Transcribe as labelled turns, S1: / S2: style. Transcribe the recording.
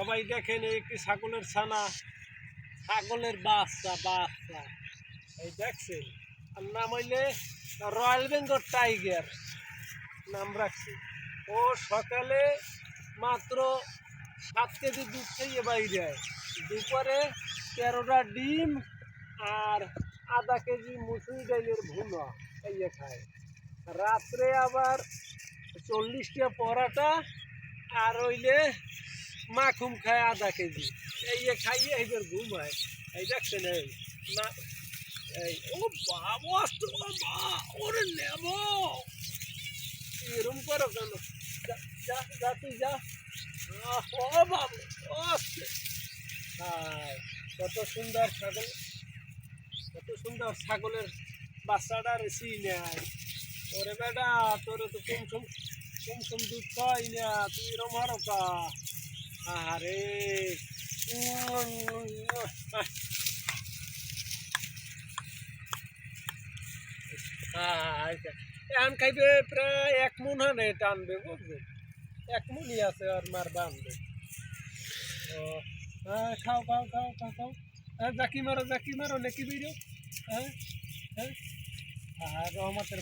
S1: সবাই দেখেন এই একটি ছাগলের ছানা? ছাগলের বাচ্চা বাচ্চা। এই দেখছেন? আর নাম হইলে রয়্যাল বেঙ্গল টাইগার। নাম রাখছি। ও সকালে মাত্র সাত কেজি দুধ খেয়ে বাইরে দুপুরে তেরোটা ডিম আর আধা কেজি মুসুরি ডাইলের ভুনা খাইয়ে খায়। রাত্রে আবার চল্লিশটা পরাটা আর ওইলে মাখুম খায় আধা কেজি। এই খাইয়ে এবার ঘুমায়। এই দেখছেন এই না এই ও বাবা অস্ত্র বাবা ওরে নেব এরম করো কেন? যা- যা তুই যা। ও বাবা অস্ত্র হায়, কত সুন্দর ছাগল। কত সুন্দর ছাগলের বাচ্চাটা রেসি নেয়। ওরে বেটা তোরে তো কুমসুম কুমসুম দুধ খাই না তুই এরম কা আরে এখন খাইবে প্রায় এক মন হানে টানবে বুঝবে এক মনই আছে আর মার বানবে। খাও খাও খাও খাও খাও। জাকি মারো জাকি মারো, নাকি ভিডিও হ্যাঁ হ্যাঁ আর রহমতের